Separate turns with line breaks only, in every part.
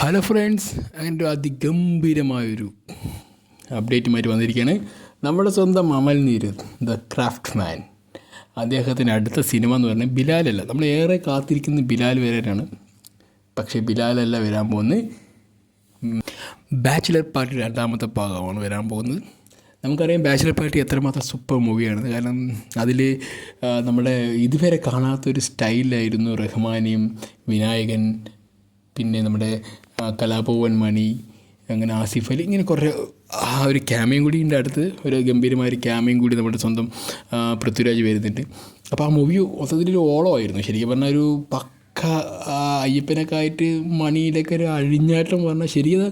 Hello friends അതിന്റെ അതിഗംഭീരമായൊരു അപ്ഡേറ്റുമായിട്ട് വന്നിരിക്കുകയാണ്. നമ്മുടെ സ്വന്തം അമൽ നീര് ദ ക്രാഫ്റ്റ് മാൻ അദ്ദേഹത്തിന്റെ അടുത്ത സിനിമ എന്ന് പറഞ്ഞാൽ ബിലാലല്ല. നമ്മൾ ഏറെ കാത്തിരിക്കുന്ന ബിലാൽ വരാനാണ് പക്ഷേ ബിലാലല്ല വരാൻ പോകുന്നത്. ബാച്ചിലർ പാർട്ടി രണ്ടാമത്തെ ഭാഗമാണ് വരാൻ പോകുന്നത്. നമുക്കറിയാം ബാച്ചിലർ പാർട്ടി എത്രമാത്രം സൂപ്പർ മൂവിയാണ് കാരണം അതിൽ നമ്മുടെ ഇതുവരെ കാണാത്തൊരു സ്റ്റൈലായിരുന്നു റഹ്മാനിയും വിനായകൻ പിന്നെ നമ്മുടെ കലാഭവൻ മണി അങ്ങനെ ആസിഫ് അലി ഇങ്ങനെ കുറേ ആ ഒരു ക്യാമയും കൂടി ഉണ്ട് അടുത്ത് ഒരു ഗംഭീരമായ ഒരു ക്യാമയും കൂടി നമ്മുടെ സ്വന്തം പൃഥ്വിരാജ് വരുന്നുണ്ട്. അപ്പോൾ ആ മൂവി മൊത്തത്തിലൊരു ഓളമായിരുന്നു ശരിക്കും പറഞ്ഞാൽ ഒരു പക്ക അയ്യപ്പനൊക്കെ ആയിട്ട് മണിയിലൊക്കെ ഒരു അഴിഞ്ഞാട്ടം പറഞ്ഞാൽ ശരിയത്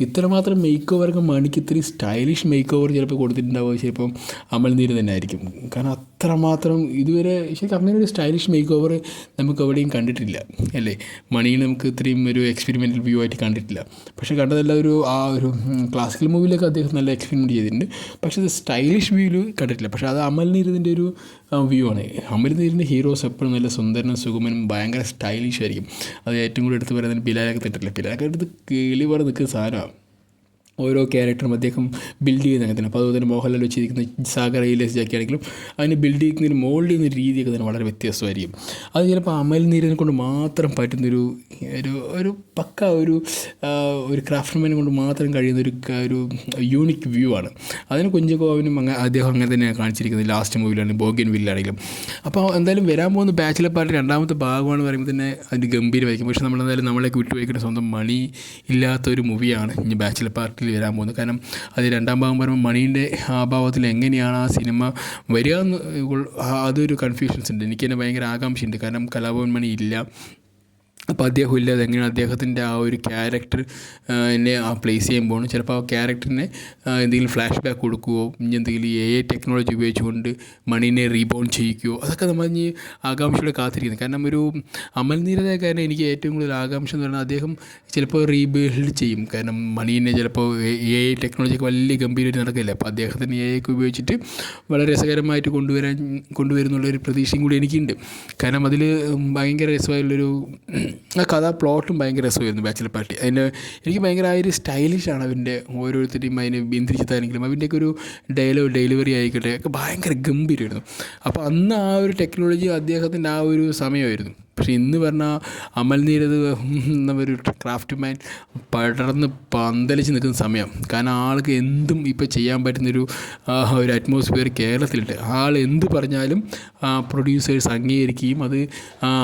ഇത്രമാത്രം മേക്ക് ഓവറൊക്കെ മണിക്ക് ഇത്രയും സ്റ്റൈലിഷ് മേക്ക് ഓവർ ചിലപ്പോൾ കൊടുത്തിട്ടുണ്ടാവുക ചിലപ്പം അമൽ നീര് തന്നെ ആയിരിക്കും. കാരണം അത്രമാത്രം ഇതുവരെ ശരിക്കും അങ്ങനെ ഒരു സ്റ്റൈലിഷ് മേക്ക് ഓവർ നമുക്ക് എവിടെയും കണ്ടിട്ടില്ല അല്ലേ? മണിയിൽ നമുക്ക് ഇത്രയും ഒരു എക്സ്പെരിമെന്റൽ വ്യൂ ആയിട്ട് കണ്ടിട്ടില്ല. പക്ഷേ കണ്ടതെല്ലാം ഒരു ആ ഒരു ക്ലാസിക്കൽ മൂവിയിലൊക്കെ അദ്ദേഹം നല്ല എക്സ്പെരിമെന്റ് ചെയ്തിട്ടുണ്ട്. പക്ഷേ ഇത് സ്റ്റൈലിഷ് വ്യൂവിൽ കണ്ടിട്ടില്ല. പക്ഷേ അത് അമൽ ഒരു വ്യൂ ആണ്. അമൽ നീരിന്റെ ഹീറോസ് എപ്പോഴും നല്ല സുന്ദരനും സുഗമനും ഭയങ്കര സ്റ്റൈലിഷ് ആയിരിക്കും. അത് ഏറ്റവും കൂടുതൽ എടുത്ത് പറയുന്നത് പിലാരൊക്കെ തെറ്റില്ല പിലാരൊക്കെ എടുത്ത് കിളി നിൽക്കുന്ന സാധനമാണ്. ഓരോ ക്യാരക്ടറും അദ്ദേഹം ബിൽഡ് ചെയ്യുന്ന അങ്ങനെ തന്നെ. അപ്പോൾ അതുപോലെ തന്നെ മോഹൻലാൽ വെച്ചിരിക്കുന്ന സാഗർ ഐലേസ് ജാക്കി ആണെങ്കിലും അതിനെ ബിൽഡ് ചെയ്യുന്നതിന് മോൾഡ് ചെയ്യുന്ന രീതിയൊക്കെ തന്നെ വളരെ വ്യത്യസ്തമായിരിക്കും അത് ചിലപ്പോൾ അമൽ നീരനെ കൊണ്ട് മാത്രം പറ്റുന്നൊരു ഒരു ഒരു പക്ക ഒരു ഒരു ക്രാഫ്റ്റ്മാനെ കൊണ്ട് മാത്രം കഴിയുന്ന ഒരു ഒരു യൂണിക് വ്യൂ ആണ്. അതിന് കുഞ്ചകോവിനും അങ്ങനെ അദ്ദേഹം അങ്ങനെ തന്നെയാണ് കാണിച്ചിരിക്കുന്നത് ലാസ്റ്റ് മൂവിയിലാണ് ബോഗിൻ വില്ലാണെങ്കിലും അപ്പോൾ എന്തായാലും വരാൻ പോകുന്ന ബാച്ചിലർ പാർട്ടി രണ്ടാമത്തെ ഭാഗമാണ് പറയുമ്പോൾ തന്നെ അതിന് ഗംഭീരമായിരിക്കും. പക്ഷേ നമ്മളെന്തായാലും നമ്മളേക്ക് വിട്ടുപോയിക്കുന്ന സ്വന്തം മണി ഇല്ലാത്തൊരു മൂവിയാണ് ഇനി ബാച്ചിലർ പാർട്ടിയിൽ വരാൻ പോകുന്നത് കാരണം അത് രണ്ടാം ഭാഗം പറയുമ്പോൾ മണീന്റെ ആ ഭാവത്തിൽ എങ്ങനെയാണ് ആ സിനിമ വരിക എന്ന് അതൊരു കൺഫ്യൂഷൻസ് ഉണ്ട്. എനിക്ക് തന്നെ ഭയങ്കര ആകാംക്ഷയുണ്ട്. കാരണം കലാഭവൻ മണി ഇല്ല. അപ്പോൾ അദ്ദേഹം ഇല്ലാതെ എങ്ങനെ അദ്ദേഹത്തിന്റെ ആ ഒരു ക്യാരക്ടർ എന്നെ ആ പ്ലേസ് ചെയ്യുമ്പോൾ ചിലപ്പോൾ ആ ക്യാരക്ടറിനെ എന്തെങ്കിലും ഫ്ലാഷ് ബാക്ക് കൊടുക്കുകയോ ഇനി എന്തെങ്കിലും എ ഐ ടെക്നോളജി ഉപയോഗിച്ചുകൊണ്ട് മണിനെ റീബോൺ ചെയ്യിക്കുകയോ അതൊക്കെ നമ്മൾ ഇനി ആകാംക്ഷയോടെ കാത്തിരിക്കുന്നത് കാരണം ഒരു അമൽ കാരണം എനിക്ക് ഏറ്റവും കൂടുതൽ ആകാംക്ഷ എന്ന് പറഞ്ഞാൽ അദ്ദേഹം ചിലപ്പോൾ റീബിൽഡ് ചെയ്യും. കാരണം മണിനെ ചിലപ്പോൾ എ ഐ ടെക്നോളജിയൊക്കെ വലിയ ഗംഭീരമായിട്ട് നടക്കില്ല. അപ്പോൾ അദ്ദേഹത്തിന് എ ഐക്ക് ഉപയോഗിച്ചിട്ട് വളരെ രസകരമായിട്ട് കൊണ്ടുവരാൻ കൊണ്ടുവരുന്നുള്ളൊരു പ്രതീക്ഷയും കൂടി എനിക്കുണ്ട്. കാരണം അതിൽ ഭയങ്കര രസമായുള്ളൊരു ആ കഥ പ്ലോട്ടും ഭയങ്കര രസമായിരുന്നു ബാച്ചിലർ പാർട്ടി. അതിന്റെ എനിക്ക് ഭയങ്കര ആ ഒരു സ്റ്റൈലിഷാണ് അവന്റെ ഓരോരുത്തരെയും അതിനെ ബന്ധിച്ചിട്ടാണെങ്കിലും അവന്റെയൊക്കെ ഒരു ഡയലോഗ് ഡെലിവറി ആയിക്കോട്ടെ ഒക്കെ ഭയങ്കര ഗംഭീരമായിരുന്നു. അപ്പോൾ അന്ന് ആ ഒരു ടെക്നോളജി അദ്ദേഹത്തിന്റെ ആ ഒരു സമയമായിരുന്നു. പക്ഷേ ഇന്ന് പറഞ്ഞാൽ അമൽ നീരത് ഒരു ക്രാഫ്റ്റ് മാൻ പടർന്ന് പന്തലിച്ച് നിൽക്കുന്ന സമയം. കാരണം ആൾക്ക് എന്തും ഇപ്പോൾ ചെയ്യാൻ പറ്റുന്നൊരു ഒരു അറ്റ്മോസ്ഫിയർ കേരളത്തിലുണ്ട്. ആൾ എന്ത് പറഞ്ഞാലും പ്രൊഡ്യൂസേഴ്സ് അംഗീകരിക്കുകയും അത്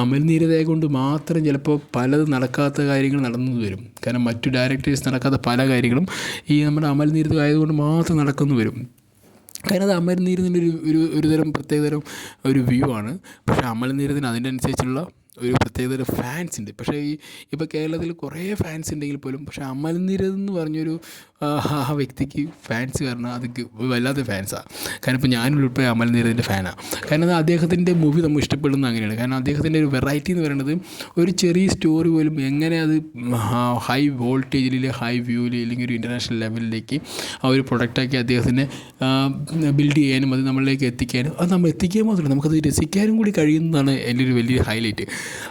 അമൽ നീരതയെ കൊണ്ട് മാത്രം ചിലപ്പോൾ പലത് നടക്കാത്ത കാര്യങ്ങൾ നടന്നു വരും. കാരണം മറ്റു ഡയറക്ടേഴ്സ് നടക്കാത്ത പല കാര്യങ്ങളും ഈ നമ്മുടെ അമൽ നീരത ആയതുകൊണ്ട് മാത്രം നടക്കുന്നു വരും. കാരണം അത് അമൽനീരത്തിന്റെ ഒരു ഒരു ഒരു തരം പ്രത്യേകതരം ഒരു വ്യൂ ആണ്. പക്ഷേ അമൽനീരത്തിന് അതിന്റെ അനുസരിച്ചുള്ള ഒരു പ്രത്യേകതരം ഫാൻസ് ഉണ്ട് പക്ഷേ ഈ ഇപ്പോൾ കേരളത്തിൽ കുറേ ഫാൻസ് ഉണ്ടെങ്കിൽ പോലും പക്ഷേ അമൽ എന്ന് പറഞ്ഞൊരു ആ വ്യക്തിക്ക് ഫാൻസ് കാരണം അത് വല്ലാത്ത ഫാൻസാണ് കാരണം ഇപ്പോൾ ഞാനും ഉൾപ്പെടെ അമൽനീരതിന്റെ ഫാനാണ് കാരണം അത് അദ്ദേഹത്തിന്റെ മൂവി നമ്മൾ ഇഷ്ടപ്പെടുന്നത് അങ്ങനെയാണ്. കാരണം അദ്ദേഹത്തിന്റെ ഒരു വെറൈറ്റി എന്ന് പറയുന്നത് ഒരു ചെറിയ സ്റ്റോറി പോലും എങ്ങനെ അത് ഹൈ വോൾട്ടേജിൽ ഹൈ വ്യൂവിൽ അല്ലെങ്കിൽ ഒരു ഇന്റർനാഷണൽ ലെവലിലേക്ക് ആ ഒരു പ്രൊഡക്റ്റാക്കി അദ്ദേഹത്തിനെ ബിൽഡ് ചെയ്യാനും അത് നമ്മളിലേക്ക് എത്തിക്കാനും അത് നമ്മൾ എത്തിക്കുക മാത്രമല്ല. നമുക്കത് രസിക്കാനും കൂടി കഴിയുന്നതാണ് എന്റെ ഒരു വലിയ ഹൈലൈറ്റ്.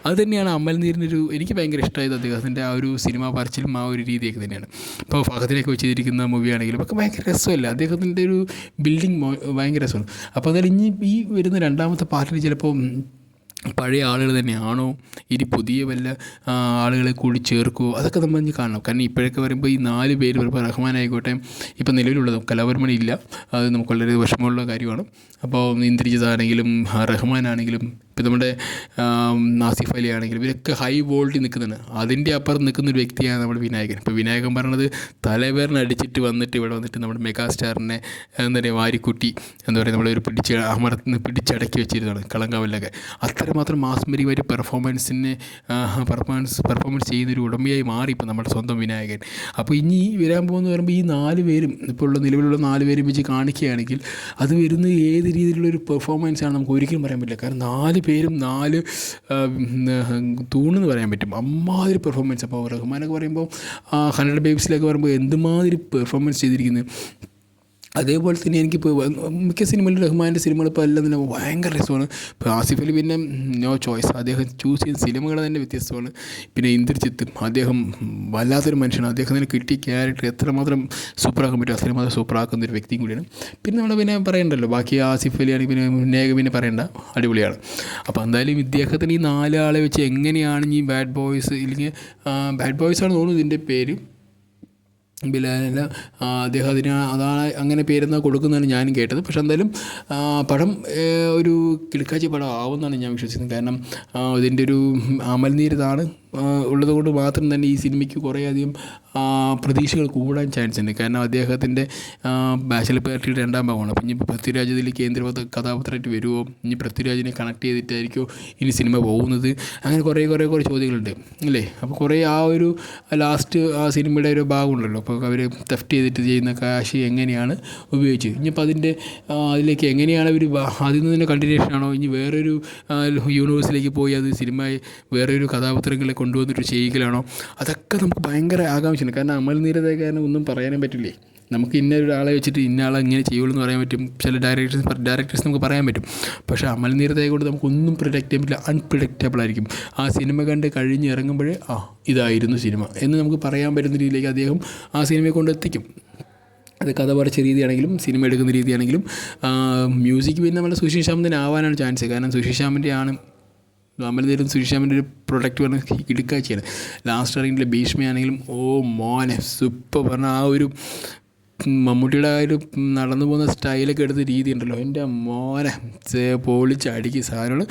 അത് തന്നെയാണ് അമ്മൽ നീരിന്റെ ഒരു എനിക്ക് ഭയങ്കര ഇഷ്ടമായത് അദ്ദേഹത്തിന്റെ ആ ഒരു സിനിമ പറച്ചിലും ആ ഒരു രീതിയൊക്കെ തന്നെയാണ്. ഇപ്പോൾ ഫഹദിനൊക്കെ വെച്ചിരിക്കുന്ന മൂവി ആണെങ്കിലും ഒക്കെ ഭയങ്കര രസമല്ല? അദ്ദേഹത്തിന്റെ ഒരു ബിൽഡിങ് ഭയങ്കര രസമാണ്. അപ്പോൾ അതായത് ഇനി ഈ വരുന്ന രണ്ടാമത്തെ പാർട്ടിൽ ചിലപ്പോൾ പഴയ ആളുകൾ തന്നെയാണോ? ഇനി പുതിയ വല്ല ആളുകളെ കൂടി ചേർക്കുമോ അതൊക്കെ നമ്മൾ ഇനി കാണണം. കാരണം ഇപ്പോഴൊക്കെ വരുമ്പോൾ ഈ നാല് പേര് വരുമ്പോൾ റഹ്മാൻ ആയിക്കോട്ടെ ഇപ്പം നിലവിലുള്ളത് കലാപരമണി ഇല്ല. അത് നമുക്ക് വളരെ വിഷമമുള്ള കാര്യമാണ്. അപ്പോൾ ഇന്ദ്രിജിതാണെങ്കിലും ആണെങ്കിലും റഹ്മാൻ ആണെങ്കിലും ഇപ്പം നമ്മുടെ നാസിഫ് അലി ആണെങ്കിലും ഇവരൊക്കെ ഹൈ വോൾട്ടിൽ നിൽക്കുന്നതാണ് അതിന്റെ അപ്പുറം നിൽക്കുന്ന ഒരു വ്യക്തിയാണ് നമ്മുടെ വിനായകൻ. ഇപ്പോൾ വിനായകൻ പറഞ്ഞത് തലവേറിന് അടിച്ചിട്ട് വന്നിട്ട് ഇവിടെ വന്നിട്ട് നമ്മുടെ മെഗാസ്റ്റാറിനെ എന്താ പറയുക വാരിക്കുട്ടി എന്താ പറയുക നമ്മളൊരു പിടിച്ച് അമർന്ന് പിടിച്ചടക്കി വെച്ചിരുന്നതാണ് കളങ്കാവലിലൊക്കെ. അത്രമാത്രം മാസ്മരികമായിട്ട് പെർഫോമൻസിനെ പെർഫോമൻസ് പെർഫോമൻസ് ചെയ്യുന്നൊരു ഉടമയായി മാറി ഇപ്പോൾ നമ്മുടെ സ്വന്തം വിനായകൻ. അപ്പോൾ ഇനി വരാൻ പോകുന്ന പറയുമ്പോൾ ഈ നാല് പേരും ഇപ്പോൾ ഉള്ള നിലവിലുള്ള നാല് പേരും വെച്ച് കാണിക്കുകയാണെങ്കിൽ അത് വരുന്ന ഏത് രീതിയിലുള്ള ഒരു പെർഫോമൻസ് ആണ് നമുക്ക് ഒരിക്കലും പറയാൻ പറ്റില്ല. കാരണം നാല് പേരും നാല് തൂണെന്ന് പറയാൻ പറ്റും. അമ്മാതിരി പെർഫോമൻസ് അപ്പോൾ റഹ്മാനൊക്കെ പറയുമ്പോൾ ഹൺഡ്രഡ് ബേബ്സിലൊക്കെ പറയുമ്പോൾ എന്തുമാതിരി പെർഫോമൻസ് ചെയ്തിരിക്കുന്നത് അതേപോലെ തന്നെ എനിക്കിപ്പോൾ മിക്ക സിനിമയിലും റഹ്മാന്റെ സിനിമകൾ ഇപ്പോൾ എല്ലാം തന്നെ ഭയങ്കര രസമാണ്. ഇപ്പോൾ ആസിഫ് അലി പിന്നെ നോ ചോയ്സ്. അദ്ദേഹം ചൂസ് ചെയ്യുന്ന സിനിമകൾ തന്നെ വ്യത്യസ്തമാണ്. പിന്നെ ഇന്ദ്രജിത്ത് അദ്ദേഹം വല്ലാത്തൊരു മനുഷ്യനാണ്. അദ്ദേഹം അദ്ദേഹത്തിന് കിട്ടിയ ക്യാരക്ടർ എത്രമാത്രം സൂപ്പറാക്കാൻ പറ്റും അത്രമാത്രം സൂപ്പറാക്കുന്ന ഒരു വ്യക്തിയും കൂടിയാണ്. പിന്നെ നമ്മൾ പിന്നെ പറയണ്ടല്ലോ ബാക്കി ആസിഫ് അലി ആണെങ്കിൽ പിന്നെ മുന്നേക പിന്നെ പറയണ്ട അടിപൊളിയാണ്. അപ്പോൾ എന്തായാലും ഇദ്ദേഹത്തിന് ഈ നാലാളെ വെച്ച് എങ്ങനെയാണ് ഈ ബാഡ് ബോയ്സ് ഇല്ലെങ്കിൽ ബാഡ് ബോയ്സ് ആണ് തോന്നുന്നു ഇതിന്റെ പേര്. ബിലാല ആ, അദ്ദേഹം അതിന് അതാണ് അങ്ങനെ പേരെന്നാ കൊടുക്കുന്നതാണ് ഞാനും കേട്ടത്. പക്ഷെ എന്തായാലും പടം ഒരു കിളിക്കാച്ചി പടം ആവുമെന്നാണ് ഞാൻ വിശ്വസിക്കുന്നത്. കാരണം ഇതിന്റെ ഒരു അമൽനീരതാണ് ഉള്ളത് കൊണ്ട് മാത്രം തന്നെ ഈ സിനിമയ്ക്ക് കുറേയധികം പ്രതീക്ഷകൾ കൂടാൻ ചാൻസ് ഉണ്ട്. കാരണം അദ്ദേഹത്തിന്റെ ബാച്ചലർ പാർട്ടിയുടെ രണ്ടാം ഭാഗമാണ്. അപ്പം ഇനി പൃഥ്വിരാജ് ഇതിൽ കേന്ദ്ര കഥാപാത്രമായിട്ട് വരുമോ ഇനി പൃഥ്വിരാജിനെ കണക്ട് ചെയ്തിട്ടായിരിക്കുമോ ഇനി സിനിമ പോകുന്നത്? അങ്ങനെ കുറേ കുറേ കുറേ ചോദ്യങ്ങളുണ്ട്. അല്ലേ? അപ്പോൾ കുറേ ആ ഒരു ലാസ്റ്റ് ആ സിനിമയുടെ ഒരു ഭാഗമുണ്ടല്ലോ. അപ്പോൾ അവർ തെഫ്റ്റ് ചെയ്തിട്ട് ചെയ്യുന്ന കാശ് എങ്ങനെയാണ് ഉപയോഗിച്ചത് ഇനിയിപ്പോൾ അതിന്റെ അതിലേക്ക് എങ്ങനെയാണ് അവർ അതിൽ നിന്ന് തന്നെ കണ്ടിന്യൂഷൻ ആണോ? ഇനി വേറൊരു യൂണിവേഴ്സിലേക്ക് പോയി അത് സിനിമ വേറൊരു കഥാപാത്രങ്ങളെ കൊണ്ടുവന്നിട്ട് ചെയ്യിക്കലാണോ അതൊക്കെ നമുക്ക് ഭയങ്കര ആകാംക്ഷയാണ്. കാരണം അമൽ നീരതേക്കാരനെ ഒന്നും പറയാനും പറ്റില്ലേ? നമുക്ക് ഇന്ന ഒരാളെ വെച്ചിട്ട് ഇന്ന ആളെ ഇങ്ങനെ ചെയ്യുള്ളൂ എന്ന് പറയാൻ പറ്റും. ചില ഡയറക്ടേഴ്സ് ഡയറക്ടേഴ്സ് നമുക്ക് പറയാൻ പറ്റും. പക്ഷേ അമൽ നീരതയെ കൊണ്ട് നമുക്കൊന്നും പ്രൊഡക്റ്റ് ചെയ്യാൻ പറ്റില്ല. അൺപ്രിഡിക്റ്റബിൾ ആയിരിക്കും. ആ സിനിമ കണ്ട് കഴിഞ്ഞ് ഇറങ്ങുമ്പോഴേ ആ ഇതായിരുന്നു സിനിമ എന്ന് നമുക്ക് പറയാൻ പറ്റുന്ന രീതിയിലേക്ക് അദ്ദേഹം ആ സിനിമയെ കൊണ്ട് എത്തിക്കും അത് കഥ പറച്ച രീതിയാണെങ്കിലും സിനിമ എടുക്കുന്ന രീതിയാണെങ്കിലും മ്യൂസിക് പിന്നെ നമ്മുടെ സുശീൽ ശ്യാമിന്റെ ആവാനാണ് ചാൻസ് കാരണം സുശീൽ ശ്യാമിന്റെ ആണ് അമലനീരും സുശീൽ ശ്യാമിന്റെ ഒരു പ്രൊഡക്റ്റ് പറഞ്ഞ ഇടുക്കാഴ്ചയാണ് ലാസ്റ്റ് ഇറങ്ങിയിട്ടുള്ള ഭീഷ്മയാണെങ്കിലും ഓ മോനെ സൂപ്പർ പറഞ്ഞ ആ ഒരു മമ്മൂട്ടിയുടെ ആ ഒരു നടന്നു പോകുന്ന സ്റ്റൈലൊക്കെ എടുത്ത രീതി ഉണ്ടല്ലോ എന്റെ മോനെ പൊളിച്ചടിക്ക് സാധനങ്ങൾ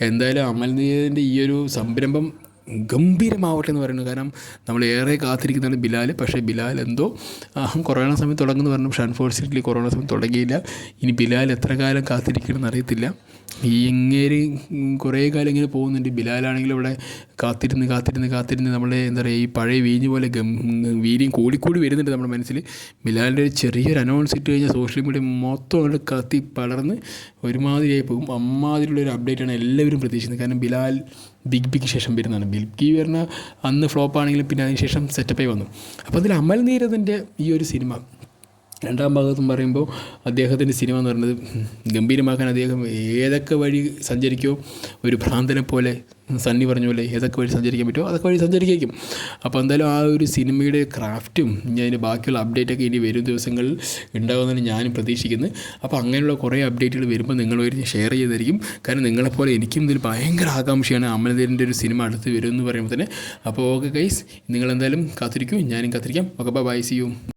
എന്തായാലും അമൽനീരിന്റെ ഈ ഒരു സംരംഭം ഗംഭീരമാവട്ടെ എന്ന് പറയുന്നത് കാരണം നമ്മൾ ഏറെ കാത്തിരിക്കുന്നതാണ് ബിലാൽ പക്ഷേ ബിലാൽ എന്തോ കൊറോണ സമയത്ത് തുടങ്ങുന്നു പറഞ്ഞു. പക്ഷേ അൺഫോർച്ചുനേറ്റ്ലി കൊറോണ സമയത്ത് തുടങ്ങിയില്ല. ഇനി ബിലാൽ എത്ര കാലം കാത്തിരിക്കണമെന്ന് അറിയത്തില്ല. ഈ ഇങ്ങേര് ഉം, കുറേ കാലം ഇങ്ങനെ പോകുന്നുണ്ട്. ബിലാലാണെങ്കിൽ ഇവിടെ കാത്തിരുന്ന് കാത്തിരുന്ന് കാത്തിരുന്ന് നമ്മളെ എന്താ പറയുക ഈ പഴയ വീഞ്ഞ് പോലെ ഗം വീര്യം കൂടിക്കൂടി വരുന്നുണ്ട് നമ്മുടെ മനസ്സിൽ. ബിലാലിന്റെ ഒരു ചെറിയൊരു അനൗൺസ് ഇട്ട് കഴിഞ്ഞാൽ സോഷ്യൽ മീഡിയ മൊത്തം അവിടെ കത്തി പടർന്ന് ഒരുമാതിരിയായി പോകും. അമ്മാതിരിയുള്ള ഒരു അപ്ഡേറ്റാണ് എല്ലാവരും പ്രതീക്ഷിക്കുന്നത്. കാരണം ബിലാൽ ബിഗ് ബിക്ക് ശേഷം വരുന്നതാണ്. ബിഗ് ബി വരുന്ന അന്ന് ഫ്ലോപ്പ് ആണെങ്കിലും പിന്നെ അതിന് ശേഷം സെറ്റപ്പായി വന്നു. അപ്പോൾ അതിൽ അമൽ നീരദിന്റെ ഈ ഒരു സിനിമ രണ്ടാം ഭാഗത്തും പറയുമ്പോൾ അദ്ദേഹത്തിന്റെ സിനിമ എന്ന് പറയുന്നത് ഗംഭീരമാക്കാൻ അദ്ദേഹം ഏതൊക്കെ വഴി സഞ്ചരിക്കുമോ ഒരു ഭ്രാന്തനെ പോലെ സണ്ണി പറഞ്ഞ പോലെ ഏതൊക്കെ വഴി സഞ്ചരിക്കാൻ പറ്റുമോ അതൊക്കെ വഴി സഞ്ചരിക്കും. അപ്പോൾ എന്തായാലും ആ ഒരു സിനിമയുടെ ക്രാഫ്റ്റും അതിന്റെ ബാക്കിയുള്ള അപ്ഡേറ്റൊക്കെ ഇനി വരും ദിവസങ്ങളിൽ ഉണ്ടാകുമെന്നാണ് ഞാനും പ്രതീക്ഷിക്കുന്നത്. അപ്പോൾ അങ്ങനെയുള്ള കുറേ അപ്ഡേറ്റുകൾ വരുമ്പോൾ നിങ്ങൾ നിങ്ങളുമായിട്ട് ഷെയർ ചെയ്തായിരിക്കും കാരണം നിങ്ങളെപ്പോലെ എനിക്കും ഇതിൽ ഭയങ്കര ആകാംക്ഷയാണ് അമലദേവിന്റെ ഒരു സിനിമ അടുത്ത് വരും എന്ന് പറയുമ്പോൾ തന്നെ. അപ്പോൾ ഓക്കെ ഗൈസ് നിങ്ങളെന്തായാലും കാത്തിരിക്കും. ഞാനും കാത്തിരിക്കാം. Okay bye C U